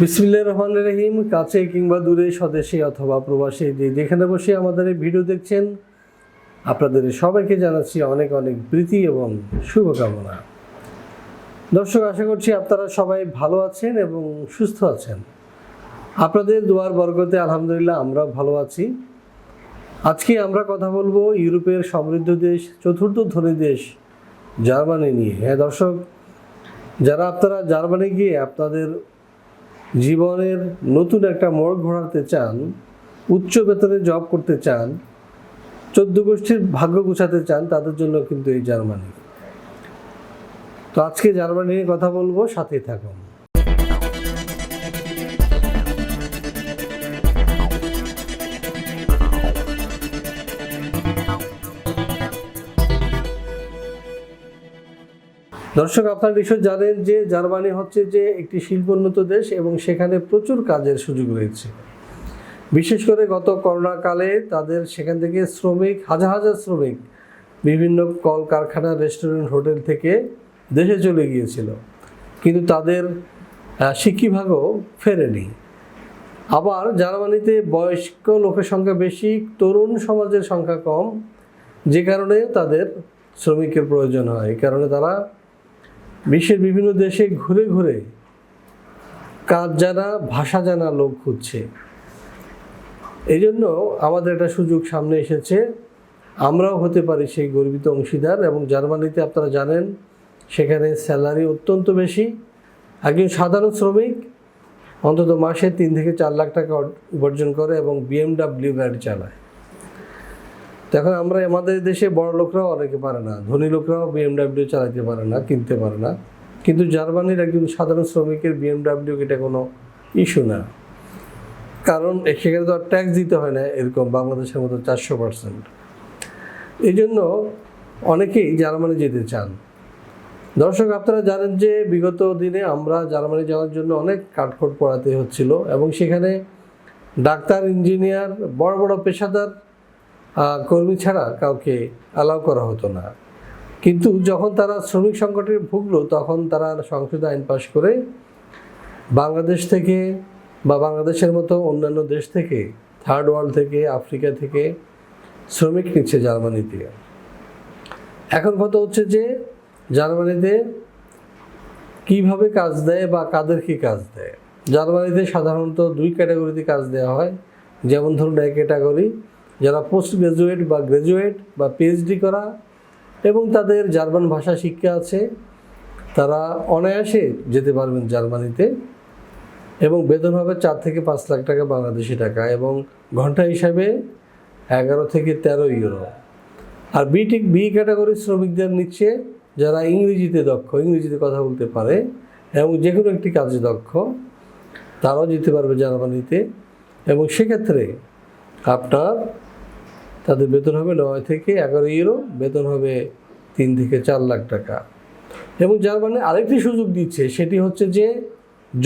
বিসমিল্লাহ রহমান রহিম কাছে কিংবা দূরে স্বদেশে অথবা প্রবাসে যে যেখানে বসে আমাদের এই ভিডিও দেখছেন। আপনাদের সবাইকে জানাচ্ছি অনেক অনেক প্রীতি এবং শুভকামনা। দর্শক, আশা করছি আপনারা সবাই ভালো আছেন এবং সুস্থ আছেন। আপনাদের দুয়ার বর্গতে আলহামদুলিল্লাহ আমরা ভালো আছি। আজকে আমরা কথা বলব ইউরোপের সমৃদ্ধ দেশ, চতুর্থ ধনী দেশ, জার্মানি নিয়ে। হ্যাঁ দর্শক, যারা আপনারা জার্মানি গিয়ে আপনাদের জীবনের নতুন একটা মোড় ঘোরাতে চান, উচ্চ বেতনে জব করতে চান, চোদ্দ গোষ্ঠীর ভাগ্য গুছাতে চান, তাদের জন্য কিন্তু এই জার্মানি। তো আজকে জার্মানি নিয়ে কথা বলব, সাথেই থাকুন। দর্শক, আপনারা নিশ্চয় জানেন যে জার্মানি হচ্ছে যে একটি শিল্পোন্নত দেশ এবং সেখানে প্রচুর কাজের সুযোগ রয়েছে। বিশেষ করে গত করোনাকালে তাদের সেখান থেকে শ্রমিক, হাজার হাজার শ্রমিক বিভিন্ন কল কারখানা রেস্টুরেন্ট, হোটেল থেকে দেশে চলে গিয়েছিল। কিন্তু তাদের শিক্ষিভাগও ফেরেনি। আবার জার্মানিতে বয়স্ক লোকের সংখ্যা বেশি, তরুণ সমাজের সংখ্যা কম, যে কারণে তাদের শ্রমিকের প্রয়োজন হয়। কারণে তারা বিশ্বের বিভিন্ন দেশে ঘুরে ঘুরে কাজ জানা, ভাষা জানা লোক খুঁজছে। এই জন্য আমাদের একটা সুযোগ সামনে এসেছে। আমরাও হতে পারি সেই গর্বিত অংশীদার এবং জার্মানিতে আপনারা জানেন, সেখানে স্যালারি অত্যন্ত বেশি। একজন সাধারণ শ্রমিক অন্তত মাসে তিন থেকে চার লাখ টাকা উপার্জন করে এবং বিএমডাব্লিউ গাড়ি চালায়। এখন আমরা আমাদের দেশে বড় লোকরাও অনেকে পারে না। ধনী লোকরাও বিএমডাব্লিউ চালাতে পারে না, কিনতে পারে না। কিন্তু জার্মানির একজন সাধারণ শ্রমিকের বিএমডাব্লিউ এটা কোনো ইস্যু না। কারণ সেখানে তো আর ট্যাক্স দিতে হয় না, এরকম বাংলাদেশের মতো চারশো পার্সেন্ট এই জন্য অনেকেই জার্মানি যেতে চান। দর্শক, আপনারা জানেন যে বিগত দিনে আমরা জার্মানি যাওয়ার জন্য অনেক কাঠখোট পড়াতে হচ্ছিল এবং সেখানে ডাক্তার, ইঞ্জিনিয়ার, বড় বড় পেশাদার কর্মী ছাড়া কাউকে অ্যালাউ করা হতো না। কিন্তু যখন তারা শ্রমিক সংকটে ভুগলো, তখন তারা সংসদে আইন পাশ করে বাংলাদেশ থেকে বা বাংলাদেশের মতো অন্যান্য দেশ থেকে থার্ড ওয়ার্ল্ড থেকে, আফ্রিকা থেকে শ্রমিক নিচ্ছে জার্মানিতে। এখন কথা হচ্ছে যে, জার্মানিতে কীভাবে কাজ দেয় বা কাদের কি কাজ দেয়? জার্মানিতে সাধারণত দুই ক্যাটাগরিতে কাজ দেওয়া হয়। যেমন ধরুন, এক ক্যাটাগরি যারা পোস্ট গ্রাজুয়েট বা গ্রাজুয়েট বা পিএইচডি করা এবং তাদের জার্মান ভাষা শিক্ষা আছে, তারা অনায়াসে যেতে পারবেন জার্মানিতে এবং বেতন হবে চার থেকে পাঁচ লাখ টাকা বাংলাদেশি টাকা এবং ঘণ্টা হিসাবে এগারো থেকে তেরো ইউরো। আর বিটেক বি ক্যাটাগরির শ্রমিকদের নিচ্ছে যারা ইংরেজিতে দক্ষ, ইংরেজিতে কথা বলতে পারে এবং যে কোনো একটি কাজে দক্ষ, তারাও যেতে পারবে জার্মানিতে এবং সেক্ষেত্রে আপনার তাদের বেতন হবে নয় থেকে এগারো ইউরো বেতন হবে তিন থেকে চার লাখ টাকা। এবং জার্মানি আরেকটি সুযোগ দিচ্ছে, সেটি হচ্ছে যে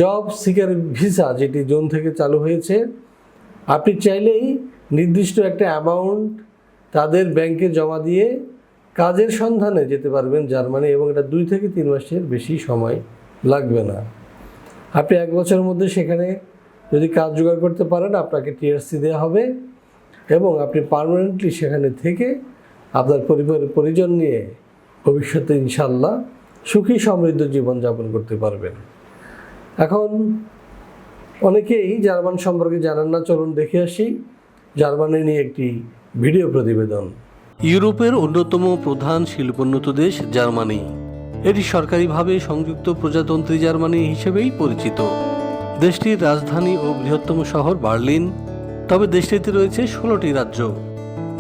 জব সিকার ভিসা যেটি জোন থেকে চালু হয়েছে, আপনি চাইলেই নির্দিষ্ট একটা অ্যামাউন্ট তাদের ব্যাংকে জমা দিয়ে কাজের সন্ধানে যেতে পারবেন জার্মানি, এবং এটা দুই থেকে তিন মাসের বেশি সময় লাগবে না। আপনি এক বছরের মধ্যে সেখানে যদি কাজ জোগাড় করতে পারেন, আপনাকে টিআরসি দেওয়া হবে। এবং আপনি পার্মানেন্টলি সেখানে থেকে আপনার পরিবারের পরিজন নিয়ে ভবিষ্যতে ইনশাল্লাহ সুখী সমৃদ্ধ জীবনযাপন করতে পারবেন। এখন অনেকেই জার্মান সম্পর্কে জানেন না, চলুন দেখে আসি। জার্মানি নিয়ে একটি ভিডিও প্রতিবেদন। ইউরোপের অন্যতম প্রধান শিল্পোন্নত দেশ জার্মানি। এটি সরকারিভাবে সংযুক্ত প্রজাতন্ত্রী জার্মানি হিসেবেই পরিচিত। দেশটির রাজধানী ও বৃহত্তম শহর বার্লিন। তবে দেশটিতে রয়েছে ষোলোটি রাজ্য।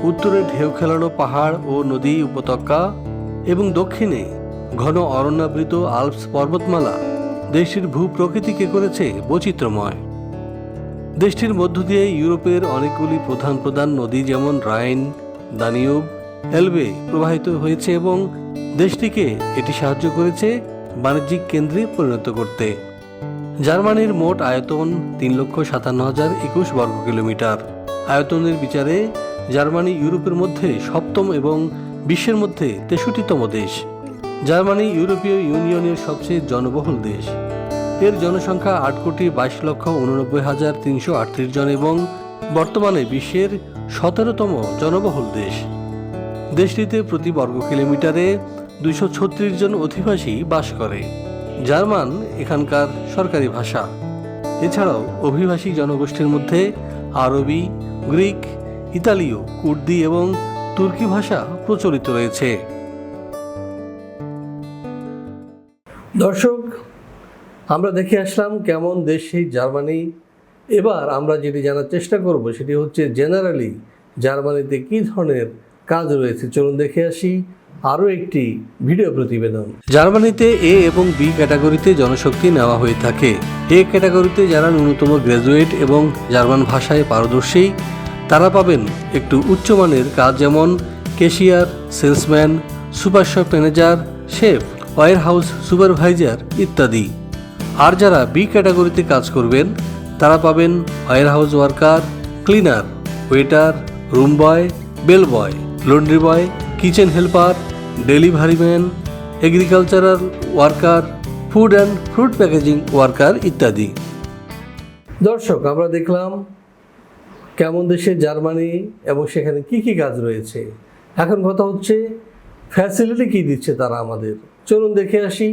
উত্তরে ঢেউ খেলানো পাহাড় ও নদী উপত্যকা এবং দক্ষিণে ঘন অরণ্যাবৃত আলপস পর্বতমালা। দেশটির ভূপ্রকৃতিকে করেছে বৈচিত্র্যময়। দেশটির মধ্য দিয়ে ইউরোপের অনেকগুলি প্রধান প্রধান নদী যেমন রাইন, দানিউব, এলবে প্রবাহিত হয়েছে এবং দেশটিকে এটি সাহায্য করেছে বাণিজ্যিক কেন্দ্রে পরিণত করতে। জার্মানির মোট আয়তন তিন লক্ষ সাতান্ন হাজার একুশ বর্গ কিলোমিটার। আয়তনের বিচারে জার্মানি ইউরোপের মধ্যে সপ্তম এবং বিশ্বের মধ্যে তেষট্টিতম দেশ। জার্মানি ইউরোপীয় ইউনিয়নের সবচেয়ে জনবহুল দেশ। এর জনসংখ্যা আট কোটি বাইশ লক্ষ উননব্বই হাজার তিনশো আটত্রিশ জন এবং বর্তমানে বিশ্বের সতেরোতম জনবহুল দেশ। দেশটিতে প্রতি বর্গ কিলোমিটারে দুইশো ছত্রিশ জন অধিবাসী বাস করে। জার্মান এখানকার সরকারি ভাষা। এছাড়াও অভিবাসী জনগোষ্ঠীর মধ্যে আরবি, গ্রিক, ইতালীয়, কুর্দি এবং তুর্কি ভাষা প্রচলিত রয়েছে। দর্শক, আমরা দেখে আসলাম কেমন দেশ সেই জার্মানি। এবার আমরা যেটি জানার চেষ্টা করব সেটি হচ্ছে জেনারেলি জার্মানিতে কী ধরনের কাজ রয়েছে? চলুন দেখে আসি। আরও একটি ভিডিও প্রতিবেদন। জার্মানিতে এ এবং বি ক্যাটাগরিতে জনশক্তি নেওয়া হয়ে থাকে। এ ক্যাটাগরিতে যারা ন্যূনতম গ্র্যাজুয়েট এবং জার্মান ভাষায় পারদর্শী, তারা পাবেন একটু উচ্চমানের কাজ যেমন cashier, salesman super shop manager, chef warehouse supervisor ইত্যাদি। আর যারা বি ক্যাটাগরিতে কাজ করবেন, তারা পাবেন warehouse worker, cleaner, waiter, room boy, bell boy, laundry boy, kitchen helper delivery man, agricultural worker, food and fruit packaging worker ইত্যাদি। দর্শক, আমরা দেখলাম কেমন দেশে জার্মানি এবং সেখানে কি কি কাজ রয়েছে। এখন কথা হচ্ছে ফ্যাসিলিটি কি দিচ্ছে তারা আমাদের? চলুন দেখে আসি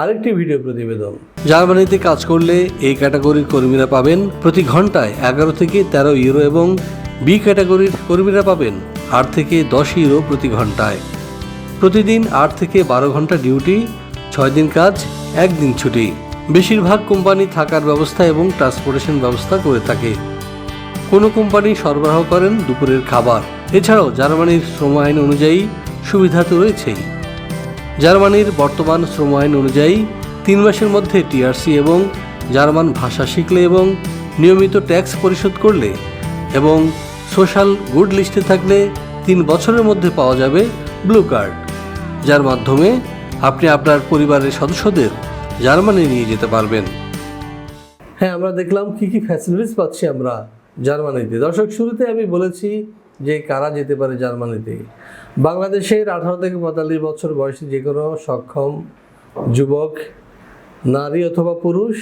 আরেকটি ভিডিও প্রতিবেদন। জার্মানিতে কাজ করলে এই ক্যাটাগরির কর্মীরা পাবেন প্রতি ঘন্টায় এগারো থেকে তেরো ইউরো এবং বি ক্যাটাগরির কর্মীরা পাবেন আট থেকে দশ ইউরো প্রতি ঘন্টায়। প্রতিদিন আট থেকে বারো ঘণ্টা ডিউটি, ছয় দিন কাজ, একদিন ছুটি। বেশিরভাগ কোম্পানি থাকার ব্যবস্থা এবং ট্রান্সপোর্টেশন ব্যবস্থা করে থাকে। কোনো কোম্পানি সরবরাহ করেন দুপুরের খাবার। এছাড়াও জার্মানির শ্রম আইন অনুযায়ী সুবিধা তো রয়েছেই। জার্মানির বর্তমান শ্রম আইন অনুযায়ী তিন মাসের মধ্যে টিআরসি এবং জার্মান ভাষা শিখলে এবং নিয়মিত ট্যাক্স পরিশোধ করলে এবং সোশ্যাল গুড লিস্টে থাকলে তিন বছরের মধ্যে পাওয়া যাবে ব্লু কার্ড। যার মাধ্যমে আপনি আপনার পরিবারের সদস্যদের জার্মানি নিয়ে যেতে পারবেন। হ্যাঁ আমরা দেখলাম কি কি ফ্যাসিলিটিস পাচ্ছি আমরা জার্মানিতে। দর্শক, শুরুতে আমি বলেছি যে কারা যেতে পারে জার্মানিতে। বাংলাদেশের আঠারো থেকে পঁয়তাল্লিশ বছর বয়সী যে কোনো সক্ষম যুবক, নারী অথবা পুরুষ,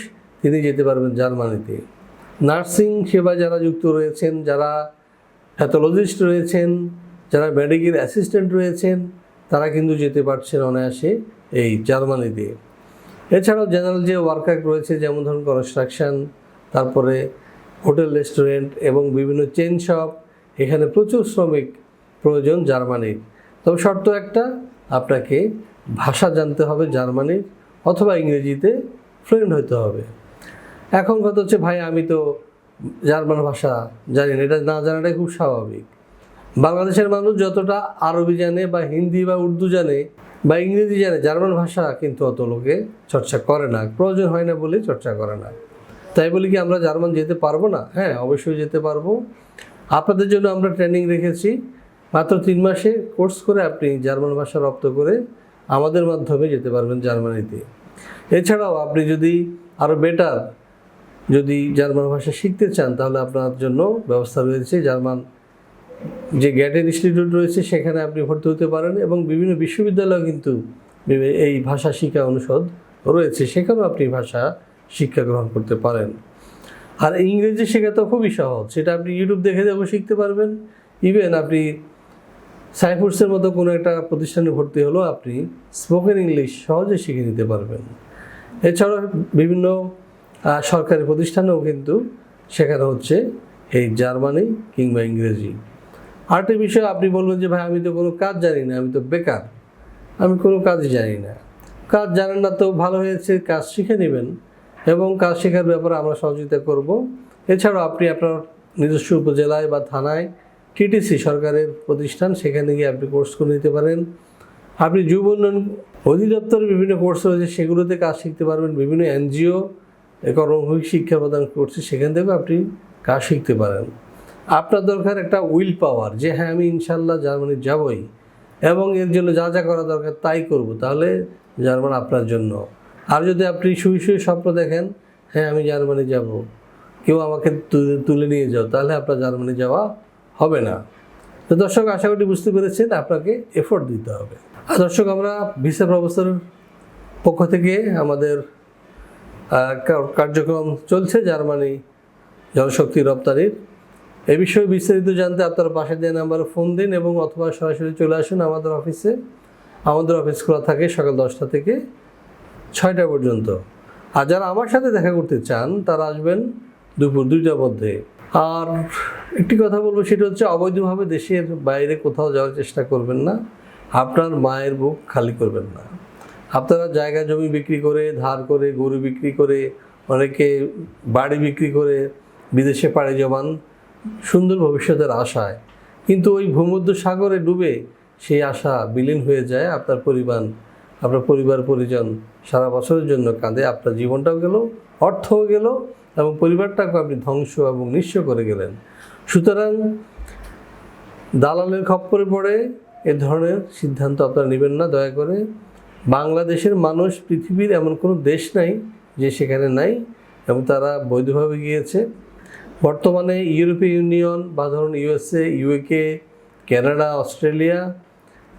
তিনি যেতে পারবেন জার্মানিতে। নার্সিং সেবা যারা যুক্ত রয়েছেন, যারা প্যাথোলজিস্ট রয়েছেন, যারা মেডিকেল অ্যাসিস্ট্যান্ট রয়েছেন তারা কিন্তু যেতে পারছেন অনায়াসে এই জার্মানিতে এছাড়াও জেনারেল যে ওয়ার্কার রয়েছে, যেমন ধরুন কনস্ট্রাকশন, তারপরে হোটেল, রেস্টুরেন্ট এবং বিভিন্ন চেন শপ, এখানে প্রচুর শ্রমিক প্রয়োজন জার্মানির। তবে শর্ত একটা, আপনাকে ভাষা জানতে হবে জার্মানির অথবা ইংরেজিতে ফ্লুয়েন্ট হতে হবে। এখন কথা হচ্ছে, ভাই, আমি তো জার্মান ভাষা জানি না। এটা না জানাটাই খুব স্বাভাবিক। বাংলাদেশের মানুষ যতটা আরবি জানে বা হিন্দি বা উর্দু জানে বা ইংরেজি জানে, জার্মান ভাষা কিন্তু অত লোকে চর্চা করে না। প্রয়োজন হয় না বলে চর্চা করে না। তাই বলি কি, আমরা জার্মান যেতে পারব না? হ্যাঁ অবশ্যই যেতে পারব। আপনাদের জন্য আমরা ট্রেনিং রেখেছি। মাত্র তিন মাসে কোর্স করে আপনি জার্মান ভাষা রপ্ত করে আমাদের মাধ্যমে যেতে পারবেন জার্মানিতে। এছাড়াও আপনি যদি আরও বেটার যদি জার্মান ভাষা শিখতে চান, তাহলে আপনার জন্য ব্যবস্থা রয়েছে জার্মান যে গ্যাটের ইনস্টিটিউট রয়েছে, সেখানে আপনি ভর্তি হতে পারেন এবং বিভিন্ন বিশ্ববিদ্যালয় কিন্তু এই ভাষা শিক্ষা অনুষদ রয়েছে, সেখানেও আপনি ভাষা শিক্ষা গ্রহণ করতে পারেন। আর ইংরেজি শেখা তো খুবই সহজ, সেটা আপনি ইউটিউব দেখে দেখে শিখতে পারবেন। ইভেন আপনি সাইফুডসের মতো কোনো একটা প্রতিষ্ঠানে ভর্তি হলেও আপনি স্পোকেন ইংলিশ সহজে শিখে নিতে পারবেন। এছাড়াও বিভিন্ন সরকারি প্রতিষ্ঠানেও কিন্তু শেখানো হচ্ছে এই জার্মানি কিংবা ইংরেজি। আরেকটি বিষয়, আপনি বলবেন যে, ভাই, আমি তো কোনো কাজ জানি না, আমি তো বেকার। আমি কোনো কাজই জানি না। কাজ জানেন না তো ভালো হয়েছে, কাজ শিখে নেবেন এবং কাজ শেখার ব্যাপারে আমরা সহযোগিতা করব। এছাড়াও আপনি আপনার নিজস্ব উপজেলায় বা থানায় টিটিসি সরকারের প্রতিষ্ঠান, সেখানে গিয়ে আপনি কোর্স করে নিতে পারেন। আপনি যুব উন্নয়ন অধিদপ্তরের বিভিন্ন কোর্স রয়েছে, সেগুলোতে কাজ শিখতে পারবেন। বিভিন্ন এনজিও কর্মভূমি শিক্ষা প্রদান করছে, সেখান থেকেও আপনি কাজ শিখতে পারেন। আপনার দরকার একটা উইল পাওয়ার যে হ্যাঁ আমি ইনশাল্লাহ জার্মানি যাবই এবং এর জন্য যা যা করা দরকার তাই করব। তাহলে জার্মান আপনার জন্য। আর যদি আপনি শুয়ে শুয়ে স্বপ্ন দেখেন হ্যাঁ আমি জার্মানি যাব, কেউ আমাকে তুলে- নিয়ে যাও, তাহলে আপনার জার্মানি যাওয়া হবে না। তো দর্শক, আশা করি বুঝতে পেরেছেন, আপনাকে এফোর্ট দিতে হবে। আর দর্শক, আমরা ভিসা প্রফেসরের পক্ষ থেকে আমাদের কার্যক্রম চলছে জার্মানি জনশক্তি রপ্তানির। এ বিষয়ে বিস্তারিত জানতে আপনারা পাশে দেওয়া নাম্বারে ফোন দিন এবং অথবা সরাসরি চলে আসুন আমাদের অফিসে। আমাদের অফিস খোলা থাকে সকাল দশটা থেকে ছয়টা পর্যন্ত। আর যারা আমার সাথে দেখা করতে চান, তারা আসবেন দুপুর দুইটার মধ্যে। আর একটি কথা বলব, সেটা হচ্ছে অবৈধভাবে দেশের বাইরে কোথাও যাওয়ার চেষ্টা করবেন না। আপনার মায়ের বুক খালি করবেন না। আপনারা জায়গা, জমি বিক্রি করে, ধার করে, গরু বিক্রি করে, অনেকে বাড়ি বিক্রি করে, বিদেশে পাড়ি জমান সুন্দর ভবিষ্যতের আশায়। কিন্তু ওই ভূমধ্য সাগরে ডুবে সেই আশা বিলীন হয়ে যায় আপনার পরিবার আপনার পরিবার পরিজন সারা বছরের জন্য কাঁদে। আপনার জীবনটাও গেল, অর্থও গেল এবং পরিবারটাকে আপনি ধ্বংস এবং নিঃস্ব করে গেলেন। সুতরাং দালালের খপ্পরে পড়ে এ ধরনের সিদ্ধান্ত আপনারা নেবেন না, দয়া করে। বাংলাদেশের মানুষ, পৃথিবীর এমন কোনো দেশ নাই যে সেখানে নাই এবং তারা বৈধভাবে গিয়েছে। বর্তমানে ইউরোপীয় ইউনিয়ন বা ধরুন ইউএসএ ইউকে কানাডা, অস্ট্রেলিয়া,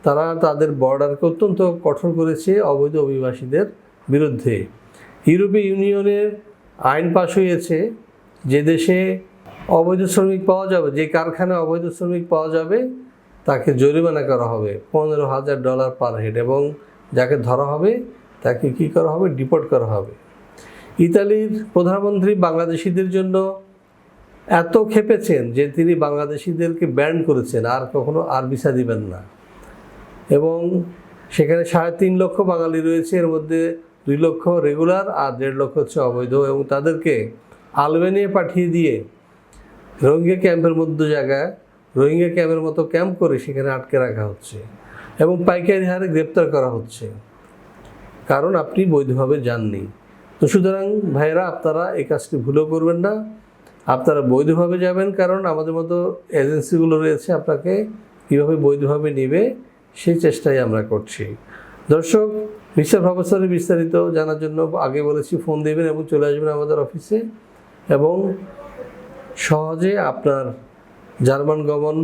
তারা তাদের বর্ডারকে অত্যন্ত কঠোর করেছে অবৈধ অভিবাসীদের বিরুদ্ধে। ইউরোপীয় ইউনিয়নের আইন পাশ হয়েছে যে দেশে অবৈধ শ্রমিক পাওয়া যাবে, যে কারখানায় অবৈধ শ্রমিক পাওয়া যাবে, তাকে জরিমানা করা হবে, পনেরো হাজার ডলার পার হেড এবং যাকে ধরা হবে, তাকে কি করা হবে, ডিপোর্ট করা হবে। ইতালির প্রধানমন্ত্রী বাংলাদেশিদের জন্য এত খেপেছেন যে তিনি বাংলাদেশিদেরকে ব্যান করেছেন, আর কখনো আর ভিসা দিবেন না। এবং সেখানে সাড়ে তিন লক্ষ বাঙালি রয়েছে, এর মধ্যে দুই লক্ষ রেগুলার আর দেড় লক্ষ হচ্ছে অবৈধ। এবং তাদেরকে আলবেনিয়া পাঠিয়ে দিয়ে রোহিঙ্গা ক্যাম্পের মধ্যে জায়গায়, রোহিঙ্গা ক্যাম্পের মতো ক্যাম্প করে সেখানে আটকে রাখা হচ্ছে এবং পাইকারি হারে গ্রেপ্তার করা হচ্ছে। কারণ আপনি বৈধভাবে যাননি। তো সুতরাং ভাইয়েরা, আপনারা এই কাজটি ভুলেও করবেন না। আপনারা বৈধভাবে যাবেন, কারণ আমাদের মতো এজেন্সিগুলো রয়েছে আপনাকে কীভাবে বৈধভাবে নেবে, সেই চেষ্টাই আমরা করছি। দর্শক ভিসা প্রফেসরে বিস্তারিত জানার জন্য আগে বলেছি, ফোন দেবেন এবং চলে আসবেন আমাদের অফিসে। এবং সহজে আপনার জার্মান গমন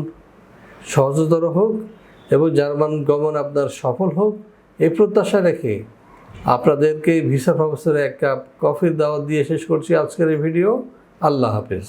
সহজতর হোক এবং জার্মান গমন আপনার সফল হোক, এই প্রত্যাশা রেখে আপনাদেরকে ভিসা প্রফেসরে এক কাপ কফির দাওয়াত দিয়ে শেষ করছি আজকের এই ভিডিও। আল্লাহ হাফেজ।